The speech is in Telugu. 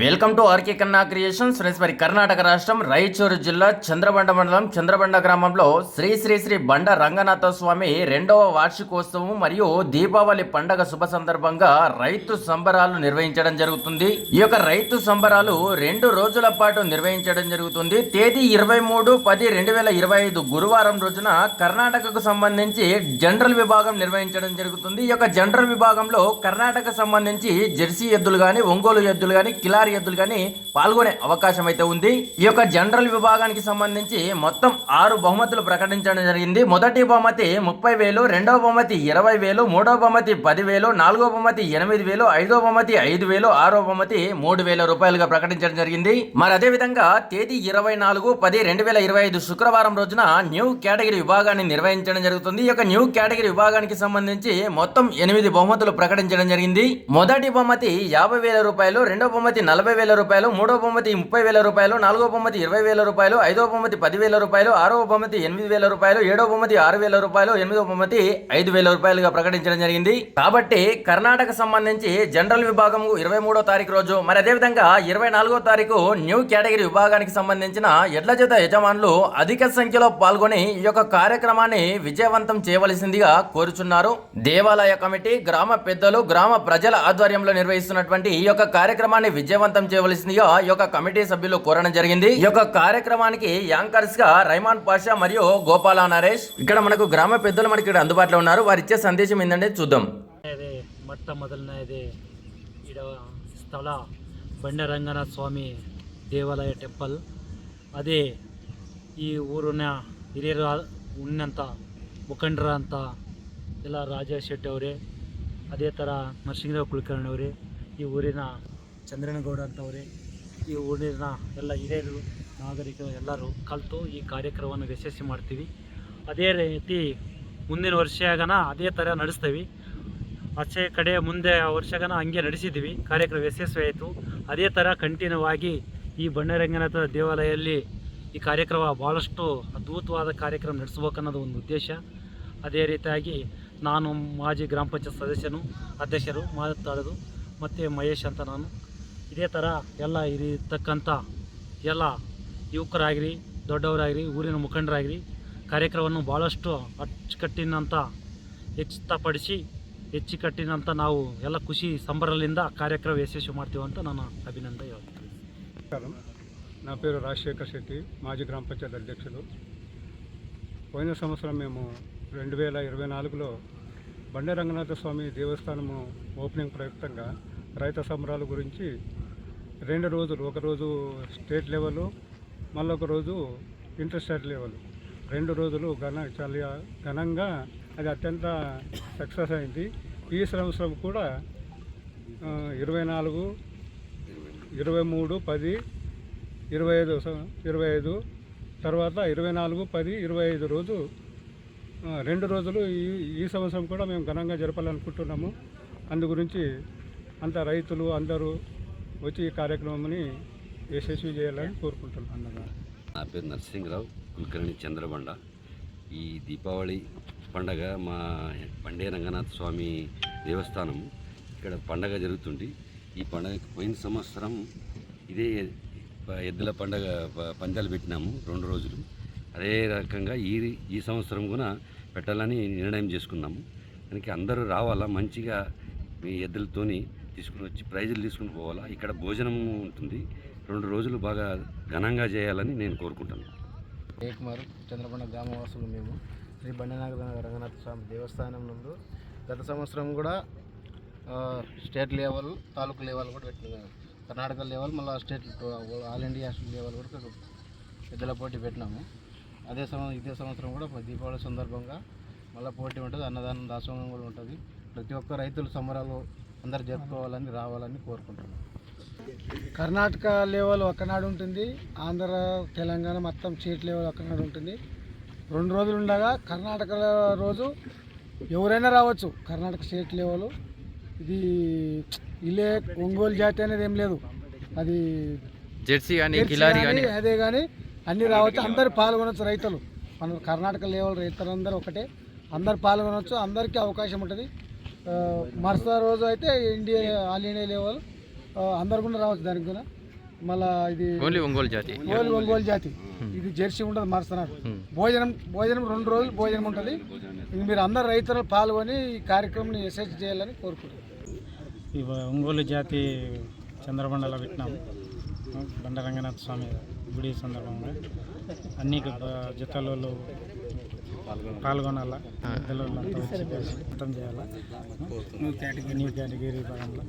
Welcome to RK Kanna creations. Friends మరి కర్ణాటక రాష్ట్రం రాయచూరు జిల్లా చంద్రబండ మండలం చంద్రబండ గ్రామంలో శ్రీ శ్రీ శ్రీ బండ రంగనాథ స్వామి రెండవ వార్షికోత్సవం మరియు దీపావళి పండగ శుభ సందర్భంగా రైతు సంబరాలు నిర్వహించడం జరుగుతుంది. ఈ యొక్క రైతు సంబరాలు రెండు రోజుల పాటు నిర్వహించడం జరుగుతుంది. తేదీ ఇరవై మూడు పది రెండు వేల ఇరవై ఐదు గురువారం రోజున కర్ణాటకకు సంబంధించి జనరల్ విభాగం నిర్వహించడం జరుగుతుంది. ఈ యొక్క జనరల్ విభాగంలో కర్ణాటక సంబంధించి జెర్సీ ఎద్దులు కానీ ఒంగోలు ఎద్దులు కానీ కిలా కిలారి ఎద్దులు పాల్గొనే అవకాశం అయితే ఉంది. ఈ యొక్క జనరల్ విభాగానికి సంబంధించి మొత్తం ఆరు బహుమతులు ప్రకటించడం జరిగింది. మొదటి బహుమతి ముప్పై వేలు రెండవ బహుమతి ఇరవై వేలు మూడవ బహుమతి పది వేలు నాలుగో బహుమతి ఎనిమిది వేలు ఐదో బహుమతి ఐదు వేలు ఆరో బహుమతి మూడు వేల రూపాయలుగా ప్రకటించడం జరిగింది. మరి అదే విధంగా తేదీ ఇరవై నాలుగు పది రెండు వేల ఇరవై ఐదు శుక్రవారం రోజున న్యూ కేటగిరీ విభాగాన్ని నిర్వహించడం జరుగుతుంది. ఈ యొక్క న్యూ కేటగిరీ విభాగానికి సంబంధించి మొత్తం ఎనిమిది బహుమతులు ప్రకటించడం జరిగింది. మొదటి బహుమతి యాభై వేల రూపాయలు రెండో బహుమతి నలభై వేల రూపాయలు మూడో బహుమతి ముప్పై వేల రూపాయలు నాలుగో బహుమతి ఇరవై వేల రూపాయలు ఐదో బహుమతి పది వేల రూపాయలు ఆరో బహుమతి ఎనిమిది వేల రూపాయలు ఏడో బహుమతి ఆరు వేల రూపాయలు ఎనిమిదో బహుమతి ఐదు వేల రూపాయలుగా ప్రకటించడం జరిగింది. కాబట్టి కర్ణాటక సంబంధించి జనరల్ విభాగం ఇరవై మూడో తారీఖు రోజు మరి అదేవిధంగా ఇరవై నాలుగో తారీఖు న్యూ కేటగిరీ విభాగానికి సంబంధించిన ఎడ్ల చేత యజమానులు అధిక సంఖ్యలో పాల్గొని ఈ యొక్క కార్యక్రమాన్ని విజయవంతం చేయవలసిందిగా కోరుచున్నారు. దేవాలయ కమిటీ గ్రామ పెద్దలు గ్రామ ప్రజల ఆధ్వర్యంలో నిర్వహిస్తున్నటువంటి ఈ యొక్క కార్యక్రమాన్ని విజయవంతం విజయవంతం చేయవలసిందిగా ఈ యొక్క కమిటీ సభ్యులు కోరడం జరిగింది. ఈ యొక్క కార్యక్రమానికి యాంకర్స్గా రైమాన్ పాషా మరియు గోపాల నరేష్. ఇక్కడ మనకు గ్రామ పెద్దలు మనకి ఇక్కడ అందుబాటులో ఉన్నారు. వారు ఇచ్చే సందేశం ఏంటంటే చూద్దాం. మొట్టమొదలనేది స్థల బండరంగనాథ స్వామి దేవాలయ టెంపుల్. అదే ఈ ఊరున్న ಹಿರಿಯ ಉಣ್ಣಂತ ఉన్నంత ಅಂತ ಎಲ್ಲ ఇలా ಶೆಟ್ಟಿ ಅವರೇ అదే ಥರ ನರಸಿಂಗರಾವ್ ಕುಲಕರ್ಣಿ ಅವರೇ ఈ ఊరిన ಚಂದ್ರನಗೌಡ ಅಂತವರೇ, ಈ ಊರಿನ ಎಲ್ಲ ಹಿರಿಯರು, ನಾಗರಿಕರು ಎಲ್ಲರೂ ಕಲಿತು ಈ ಕಾರ್ಯಕ್ರಮವನ್ನು ಯಶಸ್ವಿ ಮಾಡ್ತೀವಿ. ಅದೇ ರೀತಿ ಮುಂದಿನ ವರ್ಷಗನ ಅದೇ ಥರ ನಡೆಸ್ತೀವಿ. ಆಚೆ ಕಡೆ ಮುಂದೆ ವರ್ಷಗನ ಹಂಗೆ ನಡೆಸಿದ್ದೀವಿ. ಕಾರ್ಯಕ್ರಮ ಯಶಸ್ವಿ ಆಯಿತು. ಅದೇ ಥರ ಕಂಟಿನ್ಯೂ ಆಗಿ ಈ ಬಣ್ಣರಂಗನಾಥ ದೇವಾಲಯದಲ್ಲಿ ಈ ಕಾರ್ಯಕ್ರಮ ಭಾಳಷ್ಟು ಅದ್ಭುತವಾದ ಕಾರ್ಯಕ್ರಮ ನಡೆಸ್ಬೇಕನ್ನೋದು ಒಂದು ಉದ್ದೇಶ. ಅದೇ ರೀತಿಯಾಗಿ ನಾನು ಮಾಜಿ ಗ್ರಾಮ ಪಂಚಾಯತ್ ಸದಸ್ಯನು ಅಧ್ಯಕ್ಷರು ಮಾತಾಡೋದು ಮತ್ತು ಮಹೇಶ್ ಅಂತ ನಾನು ಇದೇ ಥರ ಎಲ್ಲ ಇರತಕ್ಕಂಥ ಎಲ್ಲ ಯುವಕರಾಗಿರಿ ದೊಡ್ಡವರಾಗಿರಿ ಊರಿನ ಮುಖಂಡರಾಗಿರಿ ಕಾರ್ಯಕ್ರಮವನ್ನು ಭಾಳಷ್ಟು ಅಚ್ಚುಕಟ್ಟಿನಂತ ಹೆಚ್ಚುಪಡಿಸಿ ಹೆಚ್ಚುಕಟ್ಟಿನಂತ ನಾವು ಎಲ್ಲ ಖುಷಿ ಸಂಬರದಿಂದ ಕಾರ್ಯಕ್ರಮ ಯಶಸ್ವಿ ಮಾಡ್ತೀವಿ ಅಂತ ನಾನು ಅಭಿನಂದನೆ ಹೇಳ್ತೀನಿ నమస్కారం నా పేరు రాజశేఖర్ శెట్టి మాజీ గ్రామ పంచాయతీ అధ్యక్షులు పోయిన సంవత్సరం మేము రెండు వేల ఇరవై నాలుగులో బండే రంగనాథ స్వామి దేవస్థానము ఓపెనింగ్ ప్రయుక్తంగా రైతు సంబరాల గురించి రెండు రోజులు ఒకరోజు స్టేట్ లెవెల్ మళ్ళొక రోజు ఇంటర్ స్టేట్ లెవెల్. రెండు రోజులు ఘన చాలా ఘనంగా అది అత్యంత సక్సెస్ అయింది. ఈ సంవత్సరం కూడా ఇరవై నాలుగు ఇరవై మూడు పది ఇరవై ఐదు ఇరవై ఐదు తర్వాత ఇరవై నాలుగు పది ఇరవై ఐదు రోజు రెండు రోజులు ఈ ఈ సంవత్సరం కూడా మేము ఘనంగా జరపాలనుకుంటున్నాము. అందు గురించి అంత రైతులు అందరూ వచ్చి ఈ కార్యక్రమాన్ని యశస్వి చేయాలని కోరుకుంటున్నాను నా పేరు నరసింహరావు కులకర్ణి చంద్రబండ. ఈ దీపావళి పండగ మా పండే రంగనాథ స్వామి దేవస్థానం. ఇక్కడ పండగ జరుగుతుంది ఈ పండగకి పోయిన సంవత్సరం ఇదే ఎద్దుల పండగ పందాలు పెట్టినాము రెండు రోజులు. అదే రకంగా ఈ ఈ సంవత్సరం కూడా పెట్టాలని నిర్ణయం చేసుకున్నాము. దానికి అందరూ రావాలా మంచిగా మీ ఎద్దులతోని తీసుకుని వచ్చి ప్రైజులు తీసుకుని పోవాలా? ఇక్కడ భోజనం ఉంటుంది. రెండు రోజులు బాగా ఘనంగా చేయాలని నేను కోరుకుంటాను జయకుమార్ చంద్రపండ గ్రామవాసులు మేము. శ్రీ బండనాగ రంగనాథ స్వామి దేవస్థానం నుండి గత సంవత్సరం కూడా స్టేట్ లెవెల్ తాలూకు లెవెల్ కూడా పెట్టినాం. కర్ణాటక లెవెల్ మళ్ళీ స్టేట్ ఆల్ ఇండియా లెవెల్ కూడా పెద్దల పోటీ పెట్టినాము. అదే సంవత్సరం ఇదే సంవత్సరం కూడా దీపావళి సందర్భంగా మళ్ళీ పోటీ ఉంటుంది. అన్నదానం దాసోహం కూడా ఉంటుంది. ప్రతి ఒక్క రైతుల సంబరాలు అందరు జరుపుకోవాలని రావాలని కోరుకుంటున్నాం. కర్ణాటక లెవెల్ ఒకనాడు ఉంటుంది ఆంధ్ర తెలంగాణ మొత్తం స్టేట్ లెవెల్ ఒకనాడు ఉంటుంది. రెండు రోజులు ఉండగా కర్ణాటక రోజు ఎవరైనా రావచ్చు కర్ణాటక స్టేట్ లెవెల్. ఇది ఇలే ఒంగోలు జాతి అనేది ఏం లేదు. అది జెర్సీ కానీ కిలారి కానీ అదే కానీ అన్ని రావచ్చు అందరు పాల్గొనవచ్చు రైతులు. మన కర్ణాటక లెవెల్ రైతులందరూ ఒకటే. అందరు పాల్గొనవచ్చు అందరికీ అవకాశం ఉంటుంది. మరుసటి రోజు అయితే ఇండియా ఆల్ ఇండియా లెవెల్ అందరు కూడా రావచ్చు దానికి కూడా. మళ్ళా ఇది ఓన్లీ ఒంగోలు జాతి. ఓన్లీ ఒంగోలు జాతి. ఇది జెర్సీ ఉండదు మారుస్తున్నారు భోజనం భోజనం రెండు రోజులు భోజనం ఉంటుంది. మీరు అందరు రైతులు పాల్గొని ఈ కార్యక్రమం ఎస్ఎస్ చేయాలని కోరుకుంటున్నాను ఈ ఒంగోలు జాతి చంద్రబండలో పెట్టినాం బండ రంగనాథ స్వామి గుడి సందర్భంగా. అన్ని జతలలో పాల్గొనాలా? పెద్దలు వచ్చి చేయాలా? న్యూ కేటగిరీ న్యూ కేటగిరీ భాగంలో.